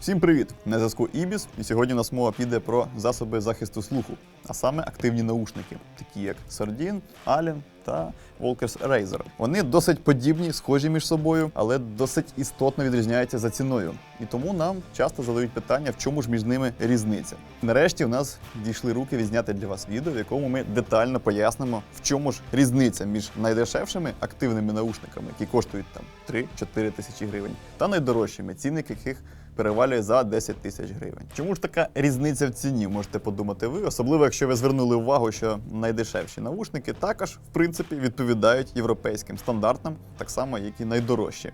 Всім привіт! На зв'язку Ібіс, і сьогодні у нас мова піде про засоби захисту слуху, а саме активні наушники, такі як Sardin, Allen та Walkers Razer. Вони досить подібні, схожі між собою, але досить істотно відрізняються за ціною. І тому нам часто задають питання, в чому ж між ними різниця. Нарешті у нас дійшли руки відзняти для вас відео, в якому ми детально пояснимо, в чому ж різниця між найдешевшими активними наушниками, які коштують там 3-4 тисячі гривень, та найдорожчими, цінник яких перевалює за 10 тисяч гривень. Чому ж така різниця в ціні, можете подумати ви, особливо якщо ви звернули увагу, що найдешевші наушники також, в принципі, відповідають європейським стандартам, так само, як і найдорожчі.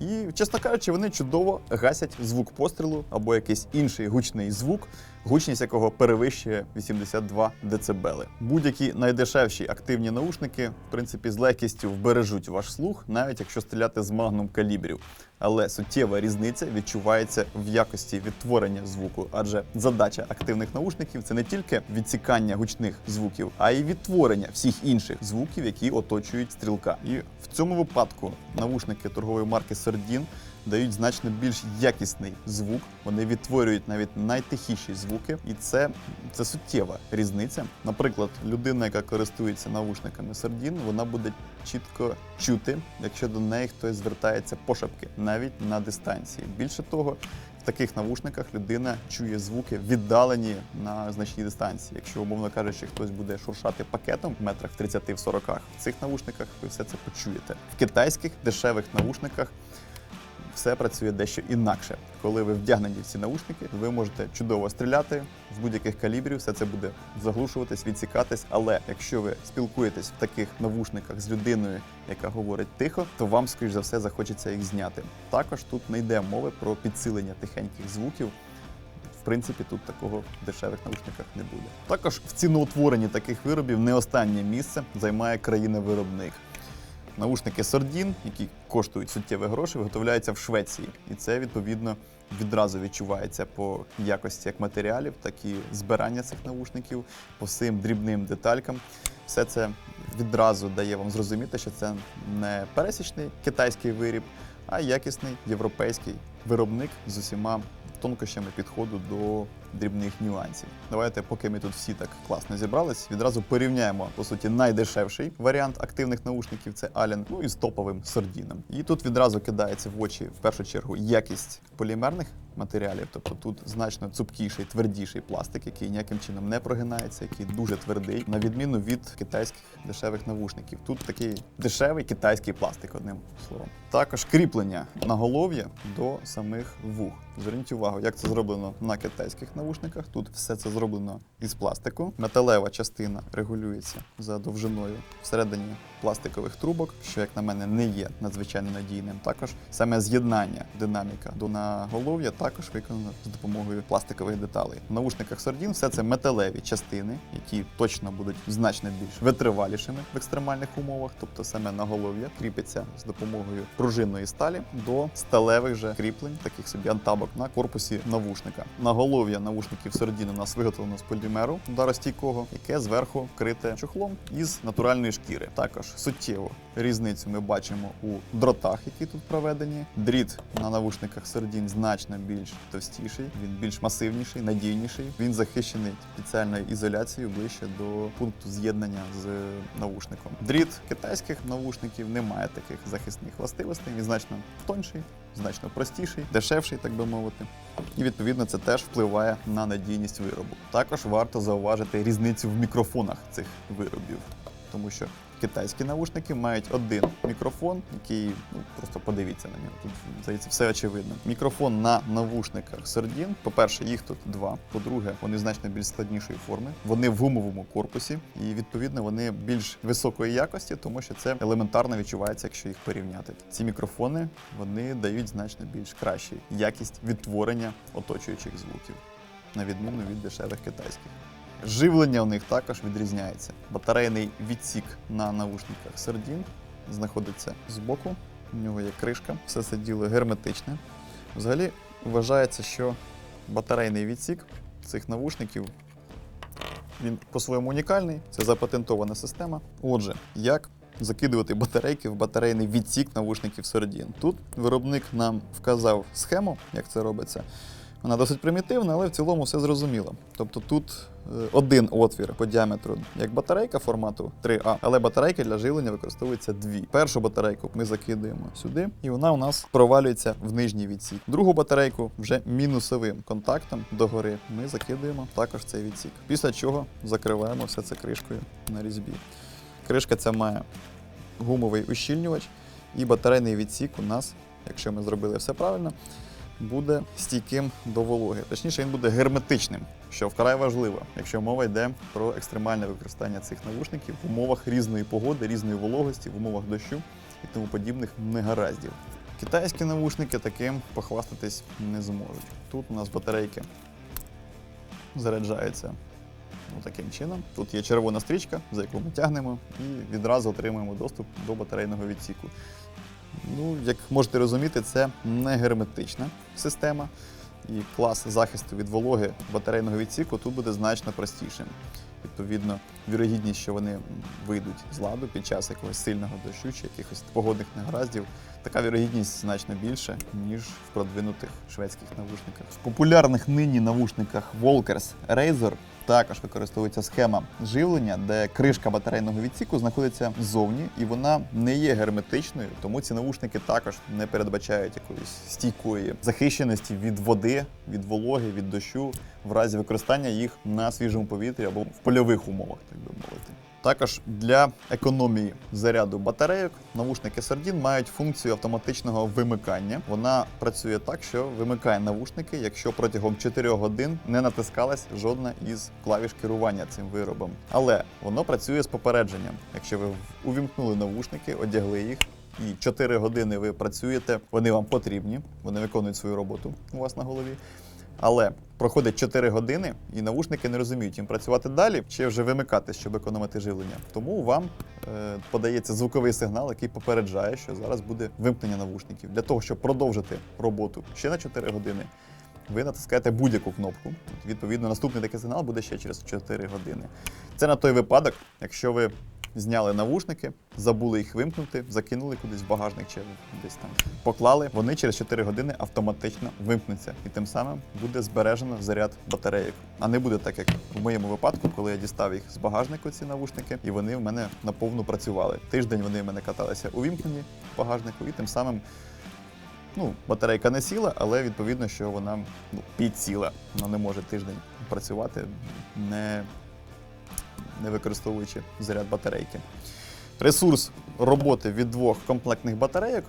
І, чесно кажучи, вони чудово гасять звук пострілу або якийсь інший гучний звук, гучність якого перевищує 82 дБ. Будь-які найдешевші активні наушники, в принципі, з легкістю вбережуть ваш слух, навіть якщо стріляти з магнум калібрів. Але суттєва різниця відчувається в якості відтворення звуку, адже задача активних наушників це не тільки відсікання гучних звуків, а й відтворення всіх інших звуків, які оточують стрілка. І в цьому випадку наушники торгової марки Sardin дають значно більш якісний звук. Вони відтворюють навіть найтихіші звуки, і це, це суттєва різниця. Наприклад, людина, яка користується наушниками Sardin, вона буде чітко чути, якщо до неї хтось звертається пошепки, навіть на дистанції. Більше того, в таких навушниках людина чує звуки віддалені на значній дистанції. Якщо, умовно кажучи, хтось буде шуршати пакетом в метрах 30-40, в цих навушниках ви все це почуєте. В китайських дешевих навушниках все працює дещо інакше. Коли ви вдягнені в ці наушники, ви можете чудово стріляти з будь-яких калібрів, все це буде заглушуватись, відсікатись. Але якщо ви спілкуєтесь в таких навушниках з людиною, яка говорить тихо, то вам, скоріш за все, захочеться їх зняти. Також тут не йде мови про підсилення тихеньких звуків. В принципі, тут такого в дешевих наушниках не буде. Також в ціноутворенні таких виробів не останнє місце займає країна-виробник. Наушники Sardin, які коштують суттєві гроші, виготовляються в Швеції, і це відповідно відразу відчувається по якості як матеріалів, так і збирання цих наушників, по всім дрібним деталькам. Все це відразу дає вам зрозуміти, що це не пересічний китайський виріб, а якісний європейський виробник з усіма тонкощами підходу до дрібних нюансів. Давайте, поки ми тут всі так класно зібрались, відразу порівняємо по суті найдешевший варіант активних наушників це Allen, ну і з топовим Сардіном. І тут відразу кидається в очі в першу чергу якість полімерних матеріалів, тобто тут значно цупкіший, твердіший пластик, який ніяким чином не прогинається, який дуже твердий, на відміну від китайських дешевих навушників. Тут такий дешевий китайський пластик, одним словом. Також кріплення наголов'я до самих вух. Зверніть увагу, як це зроблено на китайських навушниках. Тут все це зроблено із пластику. Металева частина регулюється за довжиною всередині пластикових трубок, що, як на мене, не є надзвичайно надійним. Також саме з'єднання динаміка до наголов'я також виконано з допомогою пластикових деталей. В наушниках Sardin все це металеві частини, які точно будуть значно більш витривалішими в екстремальних умовах, тобто саме наголов'я кріпиться з допомогою пружинної сталі до сталевих же кріплень, таких собі антабок на корпусі навушника. Наголов'я навушників середини у нас виготовлено з полімеру ударостійкого, яке зверху вкрите чохлом із натуральної шкіри. Також суттєву різницю ми бачимо у дротах, які тут проведені. Дріт на навушниках Sardin значно більш товстіший, він більш масивніший, надійніший. Він захищений спеціальною ізоляцією ближче до пункту з'єднання з навушником. Дріт китайських навушників не має таких захисних властивостей. Він значно тонший, значно простіший, дешевший, так би мовити. І відповідно це теж впливає на надійність виробу. Також варто зауважити різницю в мікрофонах цих виробів, тому що китайські наушники мають один мікрофон, який ну просто подивіться на нього. Тут здається, все очевидно. Мікрофон на навушниках Sardin, По-перше, їх тут два. По-друге, вони значно більш складнішої форми. Вони в гумовому корпусі, і відповідно вони більш високої якості, тому що це елементарно відчувається, якщо їх порівняти. Ці мікрофони вони дають значно більш кращу якість відтворення оточуючих звуків, на відміну від дешевих китайських. Живлення у них також відрізняється. Батарейний відсік на навушниках Sardin знаходиться збоку. У нього є кришка, все це діло герметичне. Взагалі вважається, що батарейний відсік цих навушників він по-своєму унікальний, це запатентована система. Отже, як закидувати батарейки в батарейний відсік навушників Sardin? Тут виробник нам вказав схему, як це робиться. Вона досить примітивна, але в цілому все зрозуміло. Тобто тут е, один отвір по діаметру, як батарейка формату 3А, але батарейки для живлення використовуються дві. Першу батарейку ми закидуємо сюди, і вона у нас провалюється в нижній відсік. Другу батарейку вже мінусовим контактом догори ми закидуємо також цей відсік. Після чого закриваємо все це кришкою на різьбі. Кришка ця має гумовий ущільнювач, і батарейний відсік у нас, якщо ми зробили все правильно, буде стійким до вологи. Точніше, він буде герметичним, що вкрай важливо, якщо мова йде про екстремальне використання цих навушників в умовах різної погоди, різної вологості, в умовах дощу і тому подібних негараздів. Китайські навушники таким похвастатись не зможуть. Тут у нас батарейки заряджаються ну, таким чином. Тут є червона стрічка, за яку ми тягнемо, і відразу отримуємо доступ до батарейного відсіку. Ну, як можете розуміти, це не герметична система. І клас захисту від вологи батарейного відсіку тут буде значно простішим. Відповідно, вірогідність, що вони вийдуть з ладу під час якогось сильного дощу чи якихось погодних негараздів, така вірогідність значно більша, ніж в продвинутих шведських навушниках. В популярних нині навушниках Walkers Razer також використовується схема живлення, де кришка батарейного відсіку знаходиться ззовні, і вона не є герметичною, тому ці навушники також не передбачають якоїсь стійкої захищеності від води, від вологи, від дощу в разі використання їх на свіжому повітрі або в польових умовах, так би мовити. Також для економії заряду батарейок навушники Sardin мають функцію автоматичного вимикання. Вона працює так, що вимикає навушники, якщо протягом 4 годин не натискалась жодна із клавіш керування цим виробом. Але воно працює з попередженням. Якщо ви увімкнули навушники, одягли їх. І 4 години ви працюєте, вони вам потрібні, вони виконують свою роботу у вас на голові. Але проходить 4 години, і навушники не розуміють, їм працювати далі чи вже вимикати, щоб економити живлення. Тому вам е, подається звуковий сигнал, який попереджає, що зараз буде вимкнення навушників. Для того, щоб продовжити роботу ще на 4 години, ви натискаєте будь-яку кнопку. Відповідно, наступний такий сигнал буде ще через 4 години. Це на той випадок, якщо ви зняли навушники, забули їх вимкнути, закинули кудись в багажник чи десь там поклали, вони через 4 години автоматично вимкнуться. І тим самим буде збережено заряд батарейок. А не буде так, як в моєму випадку, коли я дістав їх з багажнику, ці навушники, і вони в мене наповну працювали. Тиждень вони в мене каталися увімкнені в багажнику, і тим самим. Ну, батарейка не сіла, але відповідно, що вона ну, підсіла. Вона не може тиждень працювати, не, не використовуючи заряд батарейки. Ресурс роботи від двох комплектних батарейок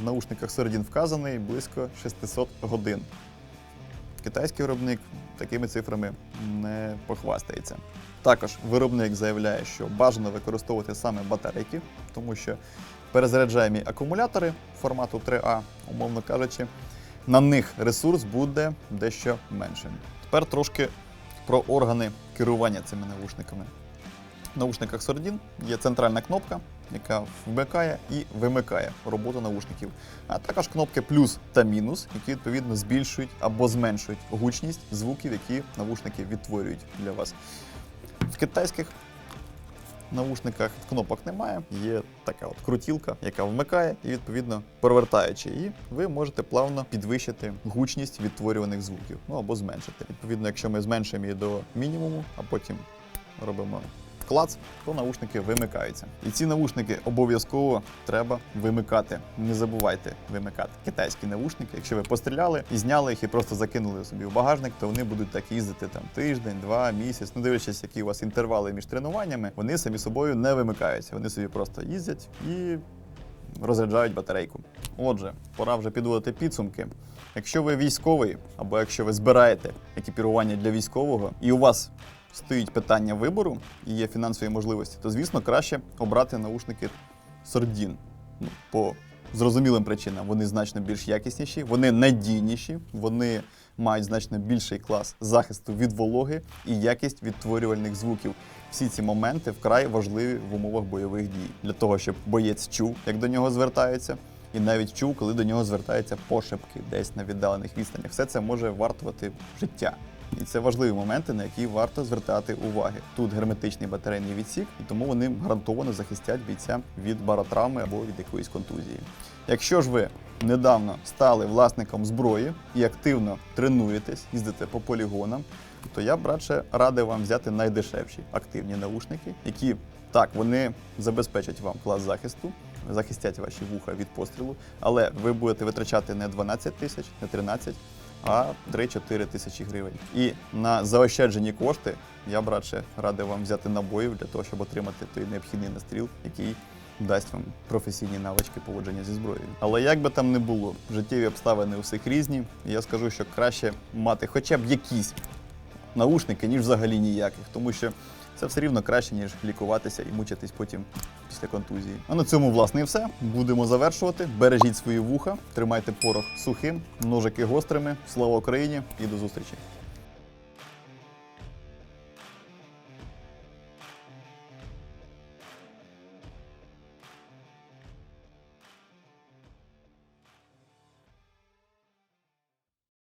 в наушниках Sardin вказаний близько 600 годин. Китайський виробник такими цифрами не похвастається. Також виробник заявляє, що бажано використовувати саме батарейки, тому що перезаряджаємі акумулятори формату 3А, умовно кажучи, на них ресурс буде дещо меншим. Тепер трошки про органи керування цими навушниками. Наушниках Sordin є центральна кнопка, яка вмикає і вимикає роботу наушників, а також кнопки плюс та мінус, які відповідно збільшують або зменшують гучність звуків, які навушники відтворюють для вас. В китайських навушниках кнопок немає, є така от крутілка, яка вмикає і відповідно провертаючи її, ви можете плавно підвищити гучність відтворюваних звуків, ну або зменшити. Відповідно, якщо ми зменшуємо її до мінімуму, а потім робимо клац, то наушники вимикаються. І ці наушники обов'язково треба вимикати. Не забувайте вимикати китайські наушники. Якщо ви постріляли і зняли їх і просто закинули собі в багажник, то вони будуть так їздити там тиждень, два, місяць. Не дивлячись, які у вас інтервали між тренуваннями, вони самі собою не вимикаються. Вони собі просто їздять і розряджають батарейку. Отже, пора вже підводити підсумки. Якщо ви військовий, або якщо ви збираєте екіпірування для військового, і у вас стоїть питання вибору і є фінансові можливості, то звісно краще обрати наушники Sordin. Ну, по зрозумілим причинам вони значно більш якісніші, вони надійніші, вони мають значно більший клас захисту від вологи і якість відтворювальних звуків. Всі ці моменти вкрай важливі в умовах бойових дій для того, щоб боєць чув, як до нього звертаються, і навіть чув, коли до нього звертаються пошепки десь на віддалених відстанях. Все це може вартувати життя. І це важливі моменти, на які варто звертати уваги. Тут герметичний батарейний відсік, і тому вони гарантовано захистять бійця від баротравми або від якоїсь контузії. Якщо ж ви недавно стали власником зброї і активно тренуєтесь, їздите по полігонам, то я б радше радив вам взяти найдешевші активні наушники, які так вони забезпечать вам клас захисту, захистять ваші вуха від пострілу, але ви будете витрачати не 12 тисяч, не 13, а 3-4 тисячі гривень. І на заощаджені кошти я б радше радив вам взяти набоїв для того, щоб отримати той необхідний настріл, який дасть вам професійні навички поводження зі зброєю. Але як би там не було, життєві обставини у всіх різні. Я скажу, що краще мати хоча б якісь наушники, ніж взагалі ніяких, тому що це все рівно краще, ніж лікуватися і мучитись потім після контузії. А на цьому, власне, і все. Будемо завершувати. Бережіть свої вуха, тримайте порох сухим, ножики гострими. Слава Україні і до зустрічі!